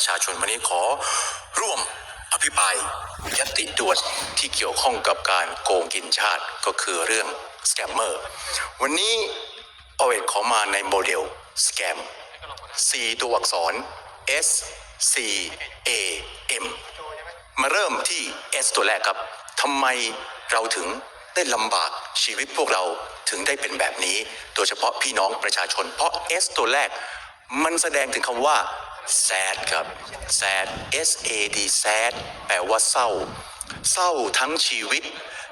ประชาชนวันนี้ขอร่วมอภิปรายยติด่วนที่เกี่ยวข้องกับการโกงกินชาติก็คือเรื่องสแกมเมอร์วันนี้โอาเอขอมาในโมเดลสแกม4ตัวอักษร S C A M มาเริ่มที่ S ตัวแรกครับทำไมเราถึงได้ลำบากชีวิตพวกเราถึงได้เป็นแบบนี้ โดยเฉพาะพี่น้องประชาชน เพราะ S ตัวแรก มันแสดงถึงคำว่า sad ครับ sad S A D sad แปลว่าเศร้า เศร้าทั้งชีวิต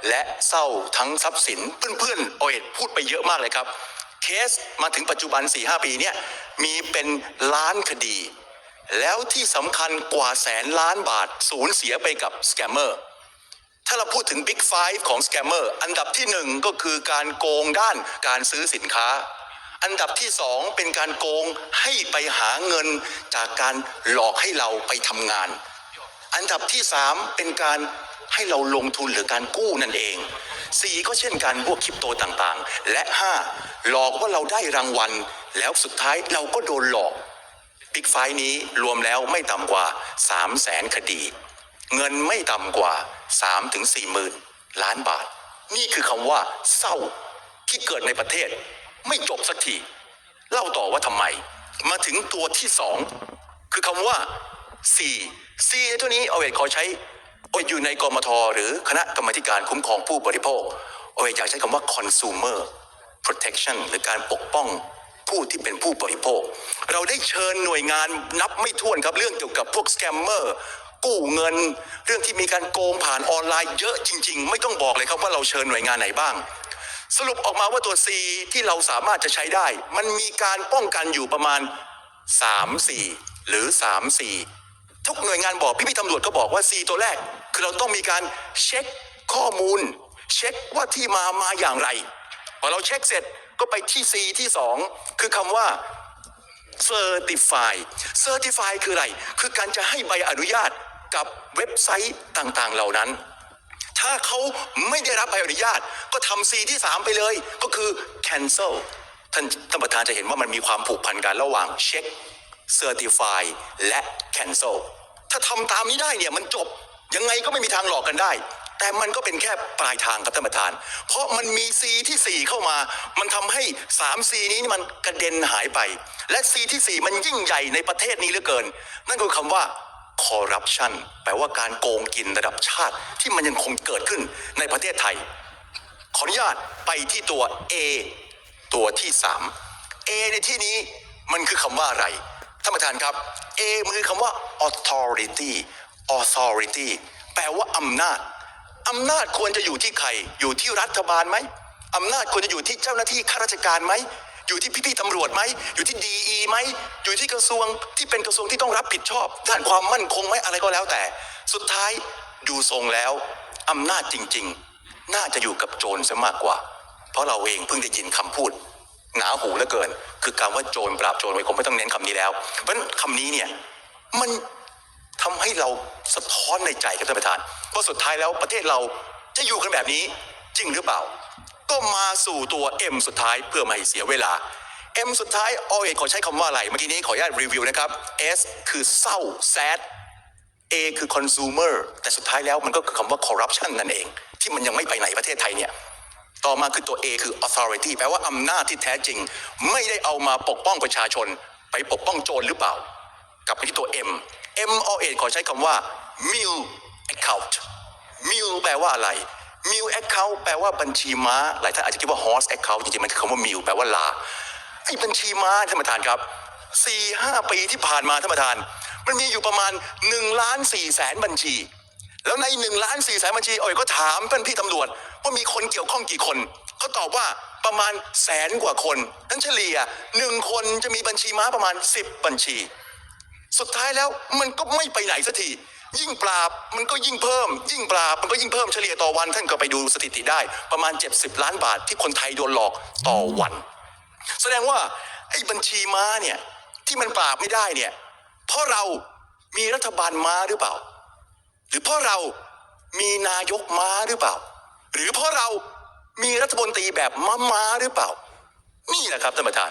และเศร้าทั้งทรัพย์สิน เพื่อนๆโอเอ็ดพูดไปเยอะมากเลยครับ เคสมาถึงปัจจุบัน 4-5 ปีเนี่ยมีเป็นล้านคดี แล้วที่สำคัญกว่าแสนล้านบาทสูญเสียไปกับสแกมเมอร์ ถ้าเราพูดถึง Big Five ของสแกมเมอร์ อันดับที่หนึ่งก็คือการโกงด้านการซื้อสินค้า อันดับที่สองเป็นการโกงให้ไปหาเงินจากการหลอกให้เราไปทำงาน อันดับที่สามเป็นการให้เราลงทุนหรือการกู้นั่นเองสี่ก็เช่นกันพวกคริปโตต่างๆ และห้าหลอกว่าเราได้รางวัล แล้วสุดท้ายเราก็โดนหลอกบิ๊กไฟนี้รวมแล้วไม่ต่ำกว่า3 0 0แสนคดี เงินไม่ต่ำกว่า3ถึง4หมื่นล้านบาท นี่คือคำว่าเศร้าที่เกิดในประเทศ ไม่จบสักที เล่าต่อว่าทำไม มาถึงตัวที่สองคือคำว่า C C ในตัวนี้เอาเวทขอใช้โอเวทอยู่ในกรมทหรือคณะกรรมธิการคุ้มครองผู้บริโภคโอเวทอยากใช้คำว่า consumer protection หรือการปกป้องผู้ที่เป็นผู้บริโภค เราได้เชิญหน่วยงานนับไม่ถ้วนครับเรื่องเกี่ยวกับพวกสแกมเมอร์กู้เงิน เรื่องที่มีการโกงผ่านออนไลน์เยอะจริง ๆ ไม่ต้องบอกเลยครับว่าเราเชิญหน่วยงานไหนบ้าง สรุปออกมาว่าตัว C ที่เราสามารถจะใช้ได้ มันมีการป้องกันอยู่ประมาณ 3 4 หรือ 3 4 ทุกหน่วยงานบอกพี่พี่ตำรวจก็บอกว่า C ตัวแรก คือเราต้องมีการเช็คข้อมูล เช็คว่าที่มามาอย่างไร พอเราเช็คเสร็จก็ไปที่ C ที่สองคือคำว่า Certify Certify คืออะไร คือการจะให้ใบอนุญาตกับเว็บไซต์ต่างๆ เหล่านั้น ถ้าเขาไม่ได้รับใบอนุญาต ก็ทำ C ที่ 3 ไปเลย ก็คือ cancel ท่านท่านประธานจะเห็นว่ามันมีความผูกพันกันระหว่างเช็ค Certify และ cancel ถ้าทำตามนี้ได้เนี่ยมันจบยังไงก็ไม่มีทางหลอกกันได้ แต่มันก็เป็นแค่ปลายทางครับท่านประธาน เพราะมันมี C ที่ 4 เข้ามา มันทำให้ 3 C นี้มันกระเด็นหายไป และ C ที่ 4 มันยิ่งใหญ่ในประเทศนี้เหลือเกิน นั่นคือคำว่า corruption แปลว่าการโกงกินระดับชาติที่มันยังคงเกิดขึ้นในประเทศไทย ขออนุญาตไปที่ตัว A ตัวที่ 3 A ในที่นี้มันคือคำว่าอะไร ท่านประธานครับ A มันคือคำว่า authority authority แปลว่าอำนาจอำนาจควรจะอยู่ที่ใคร อยู่ที่รัฐบาลไหมอำนาจควรจะอยู่ที่เจ้าหน้าที่ข้าราชการไหม อยู่ที่พี่ๆตำรวจไหม อยู่ที่ดีอีไหม อยู่ที่กระทรวงที่เป็นกระทรวงที่ต้องรับผิดชอบ ด้านความมั่นคงไหมอะไรก็แล้วแต่ สุดท้ายดูทรงแล้วอำนาจจริง ๆ น่าจะอยู่กับโจรซะมากกว่า เพราะเราเองเพิ่งได้ยินคำพูด หนาหูเหลือเกิน คือคำว่าโจรปราบโจรไว้คงไม่ต้องเน้นคำนี้แล้ว เพราะฉะนั้นคำนี้เนี่ยมันทำให้เราสะท้อนในใจครับท่านประธานเพราะสุดท้ายแล้วประเทศเราจะอยู่กันแบบนี้จริงหรือเปล่า ก็มาสู่ตัว M สุดท้ายเพื่อไม่ให้เสียเวลา M สุดท้ายอเอขอใช้คำว่าอะไร เมื่อกี้นี้ขออนุญาตรีวิวนะครับ S คือเศร้า sad A คือ consumer แต่สุดท้ายแล้วมันก็คือคำว่า corruption นั่นเอง ที่มันยังไม่ไปไหนประเทศไทยเนี่ย ต่อมาคือตัว A คือ authority แปลว่าอำนาจที่แท้จริง ไม่ได้เอามาปกป้องประชาชน ไปปกป้องโจรหรือเปล่า กลับไปที่ตัว M M O A ขอใช้คำว่า Mill Account Mill แปลว่าอะไร Mill Account แปลว่าบัญชีม้า หลายท่านอาจจะคิดว่า Horse Account จริงๆ มันคือคำว่า Mill แปลว่าลาไอ้บัญชีม้าท่านประธานครับสี่ห้าปีที่ผ่านมาท่านประธาน มันมีอยู่ประมาณ1ล้าน4แสนบัญชี แล้วใน1ล้าน4แสนบัญชีโอ้ยก็ถามเพื่อนพี่ตำรวจ ว่ามีคนเกี่ยวข้องกี่คนเขาตอบว่าประมาณแสนกว่าคนนั้นเฉลี่ยหนึ่งคนจะมีบัญชีม้าประมาณ10บัญชี สุดท้ายแล้วมันก็ไม่ไปไหนสักที ยิ่งปราบมันก็ยิ่งเพิ่ม ยิ่งปราบมันก็ยิ่งเพิ่มเฉลี่ยต่อวัน ท่านก็ไปดูสถิติได้ ประมาณ 70 ล้านบาทที่คนไทยโดนหลอกต่อวัน แสดงว่าไอ้บัญชีม้าเนี่ยที่มันปราบไม่ได้เนี่ยเพราะเรามีรัฐบาลม้าหรือเปล่า หรือเพราะเรามีนายกม้าหรือเปล่า หรือเพราะเรามีรัฐมนตรีแบบม้าม้าหรือเปล่า นี่แหละครับท่านประธาน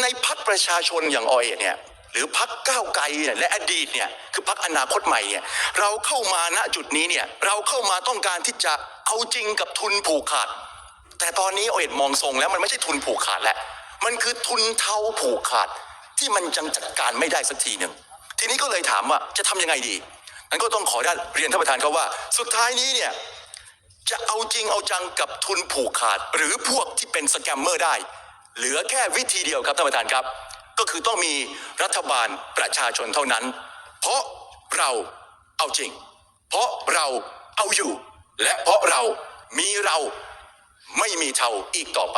ในพักประชาชนอย่างออยเนี่ย หรือพักก้าวไกลและอดีตเนี่ยคือพักอนาคตใหม่เนี่ยเราเข้ามาณจุดนี้เนี่ยเราเข้ามาต้องการที่จะเอาจริงกับทุนผูกขาด แต่ตอนนี้โอเอ็ดมองทรงแล้วมันไม่ใช่ทุนผูกขาดแล้วมันคือทุนเทาผูกขาดที่มันจังจัดการไม่ได้สักทีหนึ่งทีนี้ก็เลยถามว่าจะทำยังไงดีนั้นก็ต้องขอได้เรียนท่านประธานเขาว่า สุดท้ายนี้เนี่ยจะเอาจริงเอาจังกับทุนผูกขาด หรือพวกที่เป็นสแกมเมอร์ได้ เหลือแค่วิธีเดียวครับท่านประธานครับ ก็คือต้องมีรัฐบาลประชาชนเท่านั้น เพราะเราเอาจริง เพราะเราเอาอยู่ และเพราะเรามีเราไม่มีเท่าอีกต่อไป